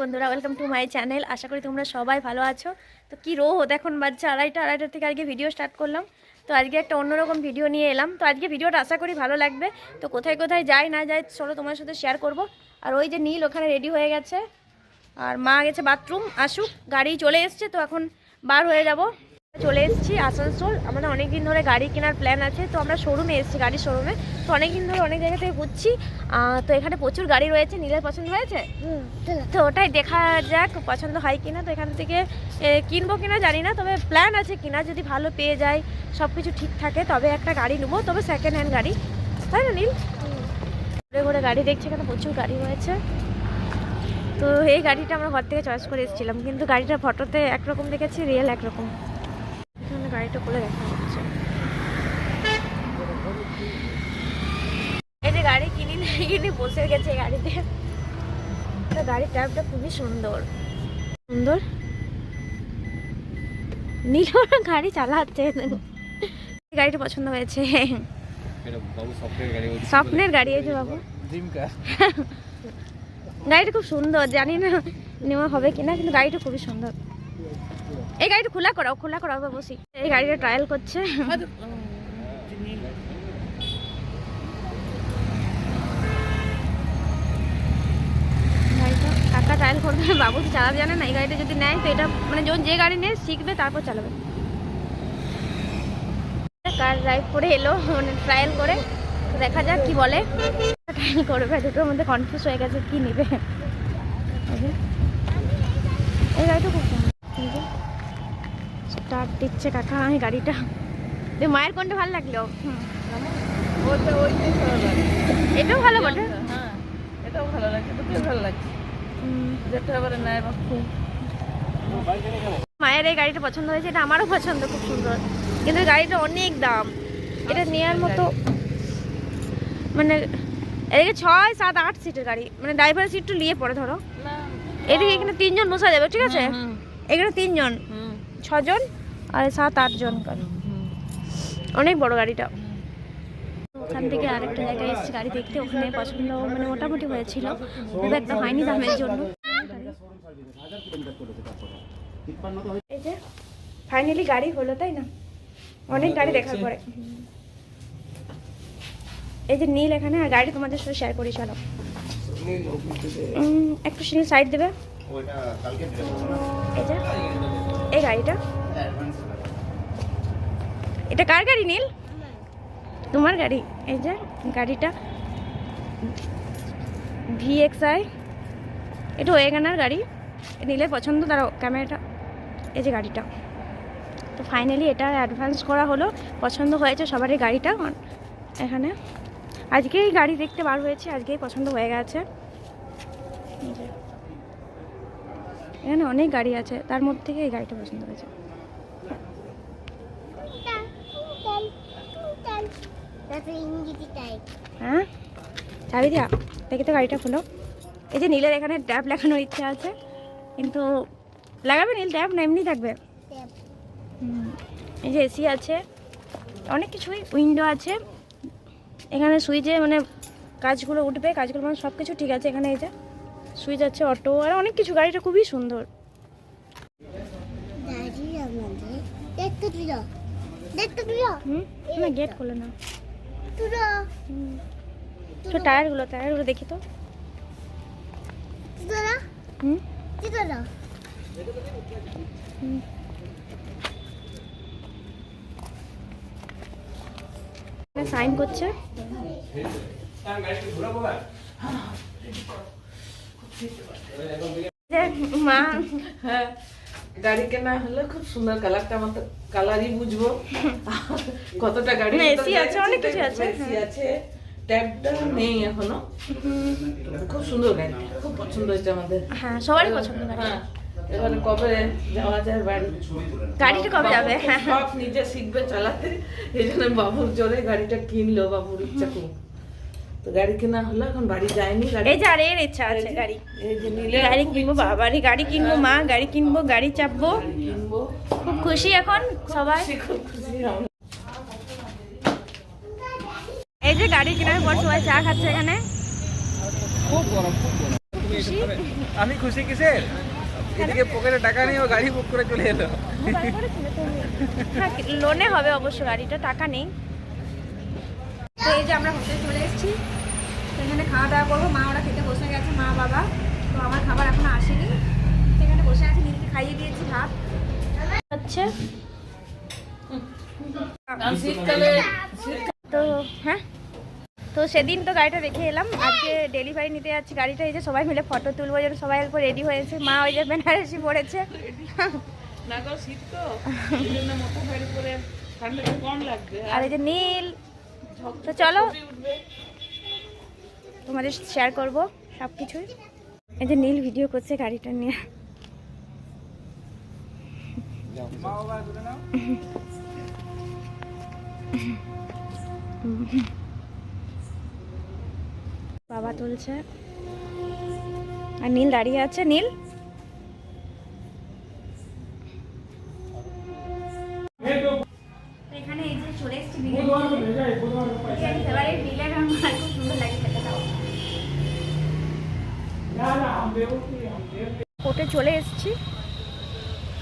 বন্ধুরা welcome to my channel আশা করি তোমরা সবাই ভালো আছো। তো কি রোদ এখন বাজছে আড়াইটা আড়াইটা থেকে আজকে ভিডিও স্টার্ট করলাম। তো আজকে একটা অন্যরকম ভিডিও নিয়ে এলাম। তো আজকে ভিডিওটা আশা করি ভালো লাগবে। তো কোথায় কোথায় যাই, না যাই, চলো তোমার সাথে শেয়ার করব। আর ওই যে নীল, ওখানে রেডি হয়ে গেছে। আর মা গেছে বাথরুম আসুক, গাড়ি চলে এসছে, তো এখন বার হয়ে যাব। চলে এসেছি আসানসোল। আমাদের অনেক দিন ধরে গাড়ি কেনার প্ল্যান আছে তো আমরা শোরুমে এসেছি গাড়ির শোরুমে তো অনেক দিন ধরে অনেক জায়গা থেকে ঘুরছি। তো এখানে প্রচুর গাড়ি রয়েছে। নিজের পছন্দ হয়েছে? তো ওটাই দেখা যাক পছন্দ হয় কিনা। তো এখান থেকে কিনবো কিনা জানি না তবে প্ল্যান আছে কিনা। যদি ভালো পেয়ে যায় সব কিছু ঠিক থাকে তবে একটা গাড়ি নেব। তবে সেকেন্ড হ্যান্ড গাড়ি। তাই না নীল? ঘুরে ঘুরে গাড়ি দেখছি এখানে প্রচুর গাড়ি রয়েছে। তো এই গাড়িটা আমরা ঘর থেকে চয়েস করে এসেছিলাম। কিন্তু গাড়িটা ফটোতে একরকম দেখেছি রিয়েল একরকম। গাড়িটা খুলে দেখা যাচ্ছে এই যে গাড়ি কিনি না কিনি বসে গেছে গাড়িতে। তো গাড়ির ট্যাবটা খুবই সুন্দর। সুন্দর? নীল গাড়ি চালাচ্ছে। এই গাড়িটা পছন্দ হয়েছে। এটা স্বপ্নের গাড়ি এই যে বাবু। গাড়িটা খুব সুন্দর। জানি না নেওয়া হবে কিনা কিন্তু গাড়িটা খুবই সুন্দর। এই গাড়িটা খোলা করাও খোলা করাও বসি এই গাড়িটা ট্রায়াল করছে। কাকা ট্রায়াল করবে জানে না, এই গাড়িটা যদি নেয় মানে যখন যে গাড়ি নেয়, শিখবে, তারপর চালাবে। কার ড্রাইভ করে এলো মানে ট্রায়াল করে, দেখা যাক কি বলে। ট্রায়াল মধ্যে কনফিউজ হয়ে গেছে, কি নেবে। স্টার্ট দিচ্ছে কাকা আমি গাড়িটা। মায়ের কোনটা ভালো লাগল? এটাও ভালো বটে। হ্যাঁ এটাও ভালো লাগে দুটোই ভালো লাগছে যেটা মায়ের এই গাড়িটা পছন্দ হয়েছে এটা আমারও পছন্দ খুব সুন্দর। কিন্তু গাড়িটা অনেক দাম। এটা নেওয়ার মতো মানে এদিকে ছয় সাত আট সিটের গাড়ি। মানে ড্রাইভারের সিট নিয়ে পড়ে ধরো। এদিকে এখানে তিনজন বসা যাবে ঠিক আছে? এখানে তিনজন। ছজন? আর সাত আটজন করে। হুম। অনেক বড় গাড়িটা। ওখান থেকে আরেকটা জায়গায় এসেছি গাড়ি দেখতে ওখানে পছন্দ মানে মোটামুটি হয়েছিল। খুব একটা হয়নি দামের জন্য। এই যে ফাইনালি গাড়ি হলো তাই না? অনেক গাড়ি দেখার পরে। এই যে নীল এখানে আর গাড়ি তোমাদের সাথে শেয়ার করি চলো। একটু সিনি সাইড দেবে? এই যে এই গাড়িটা। এটা কার গাড়ি নীল? তোমার গাড়ি। এই যে, গাড়িটা। ভিএক্সআই। এটা ওয়েগানার গাড়ি। নীলের পছন্দ তার ক্যামেরাটা। এই যে গাড়িটা। তো ফাইনালি এটা অ্যাডভান্স করা হলো। পছন্দ হয়েছে সবারই গাড়িটা। এখানে আজকেই গাড়ি দেখতে বার হয়েছে, আজকেই পছন্দ হয়ে গেছে। এখানে অনেক গাড়ি আছে, তার মধ্যে থেকে এই গাড়িটা পছন্দ হয়েছে। হ্যাঁ? চাবি দিয়া দেখি তো গাড়িটা খুলো। এই যে নীলের এখানে ট্যাপ লাগানোর ইচ্ছা আছে কিন্তু লাগাবে নীল? ট্যাপ না এমনি থাকবে? এই যে এসি আছে অনেক কিছুই উইন্ডো আছে। এখানে সুইচে মানে কাজগুলো উঠবে কাজগুলো মানে সব কিছু ঠিক আছে এখানে এই যে সুইচ আছে অটো আর অনেক কিছু। গাড়িটা খুবই সুন্দর। দেখতে তুলো না গেট খোলে না। তুলো। তো টায়ারগুলো টায়ারগুলো দেখি তো। তুলো হুম? তুলো সাইন করছে। মা। হ্যাঁ। গাড়ি কেনা হলে খুব সুন্দর কালারটা আমার তো কালারই বুঝব। কতটা গাড়ি AC আছে, অনেক কিছু আছে, হ্যাঁ। এসি আছে ট্যাবটা নেই এখনও। খুব সুন্দর গাড়ি খুব পছন্দ হয়েছে আমাদের। হ্যাঁ সবারই পছন্দ হ্যাঁ এবারে কবে যাওয়া যায় বাড়ি? গাড়িটা কবে যাবে? হ্যাঁ সব নিজে শিখবে চালাতে। এই জন্য বাবুর জোরে গাড়িটা কিনলো বাবুর ইচ্ছা খুব। তো গাড়ি কেনা হলো এখন বাড়ি যায়নি এই যে আর এর ইচ্ছা আছে। গাড়ি এই গাড়ি কিনবো গাড়ি কিনবো মা গাড়ি কিনবো গাড়ি চাপবো। খুব খুশি এখন সবাই। এই যে গাড়ি কেনার পর সবাই চা খাচ্ছে এখানে। খুব গরম খুব গরম। আমি খুশি কিসের? এদিকে পকেটে টাকা নেই ও গাড়ি বুক করে চলে এলো। তুমি? হ্যাঁ লোনে হবে অবশ্য গাড়িটা টাকা নেই। তো এই যে আমরা হোটেলে চলে এসেছি। তো এখানে খাওয়া দাওয়া করব। মা ওরা খেতে বসে গেছে মা বাবা। তো আমার খাবার এখনও আসেনি। তো এখানে বসে আছি নীলকে খাইয়ে দিয়েছি ভাত। হচ্ছে তো হ্যাঁ। তো সেদিন তো গাড়িটা রেখে এলাম। আজকে ডেলিভারি নিতে যাচ্ছি গাড়িটা। এই যে সবাই মিলে ফটো তুলবো যেন সবাই অল্প রেডি হয়েছে। মা ওই যে বেনারসি পড়েছে আর এই যে নীল তো চলো, তোমাদের শেয়ার করব সব কিছুই এই যে নীল ভিডিও করছে গাড়িটা নিয়ে। বাবা তুলছে। আর নীল দাঁড়িয়ে আছে, নীল? কোর্টে চলে এসেছি।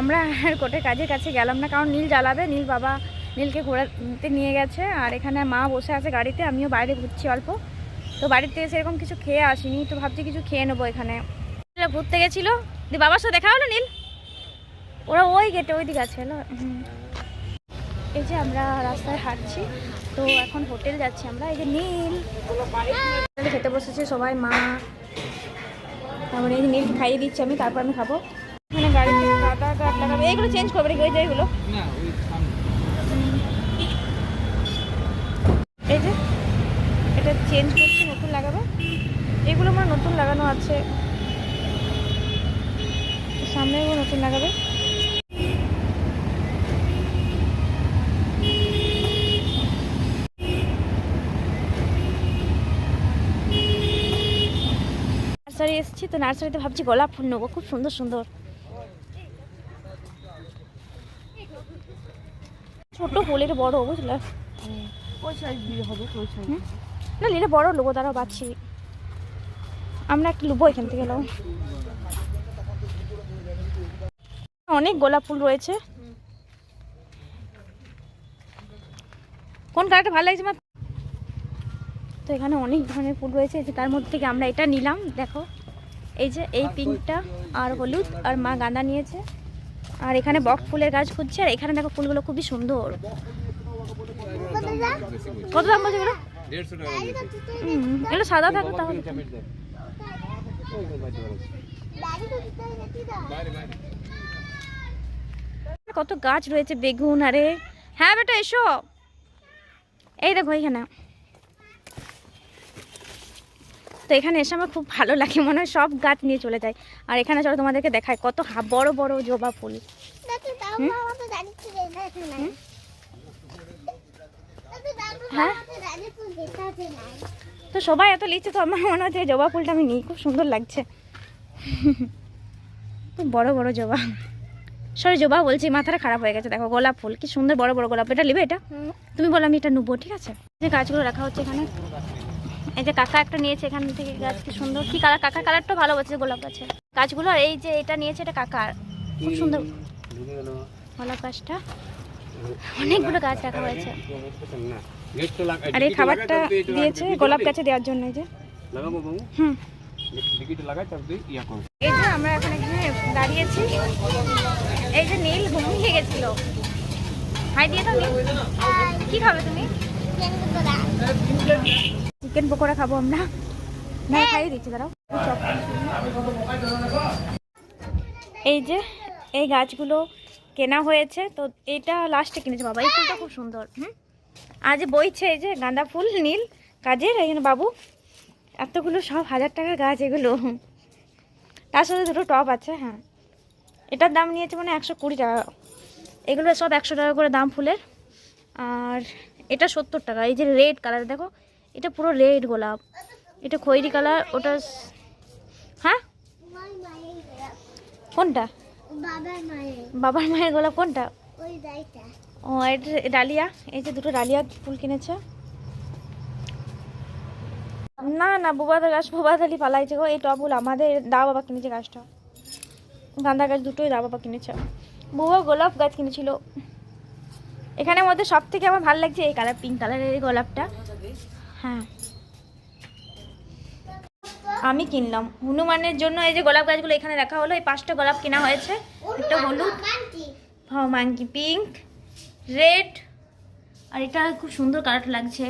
আমরা আর কোর্টের কাজের কাছে গেলাম না, কারণ নীল জ্বালাবে, নীল বাবা নীলকে ঘোরাতে নিয়ে গেছে, আর এখানে মা বসে আছে গাড়িতে, আমিও বাইরে ঘুরছি অল্প। তো বাড়িতে এসে এরকম কিছু খেয়ে আসিনি, তো ভাবছি কিছু খেয়ে নেব এখানে। ঘুরতে গেছিল? দিয়ে বাবার সাথে দেখা হলো নীল? ওরা ওই গেটে, ওই দিকে আছে এই যে আমরা রাস্তায় হাঁটছি, তো এখন হোটেল যাচ্ছি আমরা, এই যে নীল। খেতে বসেছে সবাই মা তারপরে এই মিল্ক খাইয়ে দিচ্ছি আমি তারপর আমি খাব। এখানে গাড়ি কাদা কাট লাগাবে এইগুলো চেঞ্জ করবে যে এইগুলো না এই যে এটা চেঞ্জ করছি নতুন লাগাবো। এগুলো আমার নতুন লাগানো আছে। সামনে এগুলো নতুন লাগাবে। নার্সারি এসেছি তো নার্সারিতে ভাবছি গোলাপ ফুল নেব খুব সুন্দর সুন্দর। ছোট ফুল এটা বড় বুঝলে? না এটা বড় লোবো তারাও পাচ্ছি আমরা একটু লুবো এখান থেকে অনেক গোলাপ ফুল রয়েছে। কোন কালারটা ভালো লাগছে মা তো এখানে অনেক ধরনের ফুল রয়েছে যে তার মধ্যে থেকে আমরা এটা নিলাম, দেখো। এই যে এই পিঙ্কটা আর হলুদ আর মা গাঁদা নিয়েছে। আর এখানে বক ফুলের গাছ খুঁজছে আর এখানে দেখো ফুলগুলো খুবই সুন্দর। কত দাম বলছে এগুলো? সাদা থাকো তাহলে। কত গাছ রয়েছে বেগুন, আরে। হ্যাঁ বেটা, এসো। এই দেখো এখানে। তো এখানে এসে আমার খুব ভালো লাগে মনে হয় সব গাছ নিয়ে চলে যায়। আর এখানে চলো তোমাদেরকে দেখায় কত বড় বড় জবা ফুল। হ্যাঁ? তো সবাই এত লিখছে তো আমার মনে হচ্ছে জবা ফুলটা আমি নিই খুব সুন্দর লাগছে। খুব বড় বড় জবা। সরি জবা বলছি মাথাটা খারাপ হয়ে গেছে দেখো গোলাপ ফুল কি সুন্দর বড় বড় গোলাপ। এটা নিবে এটা? তুমি বলো আমি এটা নেব ঠিক আছে? যে গাছগুলো রাখা হচ্ছে এখানে। এই যে কাকা একটা নিয়েছে এখান থেকে গাছ কি সুন্দর। কি কালার? কাকার কালারটা ভালো বলছে গোলাপ গাছের। গাছগুলো আর এই যে এটা নিয়েছে এটা কাকার খুব সুন্দর। গোলাপ গাছটা। অনেকগুলো গাছ রাখা হয়েছে। আর এই খাবারটা দিয়েছে গোলাপ গাছে দেওয়ার জন্য এই যে। লাগাবো বাবু? হুম। টিকিট লাগাই তারপর তুই ইয়া করো এই যে আমরা এখন এখানে দাঁড়িয়েছি। এই যে নীল ঘুমিয়ে গেছিল। হাই দিয়ে দাও কি খাবে তুমি? চিকেন পকোড়া খাব আমরা। না খাইয়ে দিচ্ছি দাঁড়াও। এই যে এই গাছগুলো কেনা হয়েছে তো এটা লাস্টে কিনেছে বাবা। এই ফুলটা খুব সুন্দর হুম? আজ বইছে এই যে গাঁদা ফুল নীল কাজের এখানে বাবু এতগুলো সব হাজার টাকার গাছ এগুলো। তার সাথে দুটো টপ আছে হ্যাঁ। এটার দাম নিয়েছে মানে একশো কুড়ি টাকা। এগুলো সব একশো টাকা করে দাম ফুলের। আর এটা সত্তর টাকা। এই যে রেড কালার দেখো এটা পুরো রেড গোলাপ। এটা খয়েরি কালার, ওটা হ্যাঁ। কোনটা? বাবার মায়ের গোলাপ কোনটা? ও এটা ডালিয়া, এই যে দুটো ডালিয়া ফুল কিনেছে। না না বুবাদের গাছ বুবাদালি পালাইছে গো, এই টবগুলো আমাদের দা বাবা কিনেছে গাছটা। গাঁদা গাছ দুটোই দা বাবা কিনেছে। বুবা গোলাপ গাছ কিনেছিল। এখানের মধ্যে সব থেকে আমার ভালো লাগছে এই কালার পিঙ্ক কালারের এই গোলাপটা। হ্যাঁ। আমি কিনলাম। হনুমানের জন্য এই যে গোলাপ গাছগুলো এখানে রাখা হলো এই পাঁচটা গোলাপ কেনা হয়েছে। একটা হলুদ হ্যাঁ মাঙ্কি পিঙ্ক রেড আর এটা খুব সুন্দর কালার লাগছে।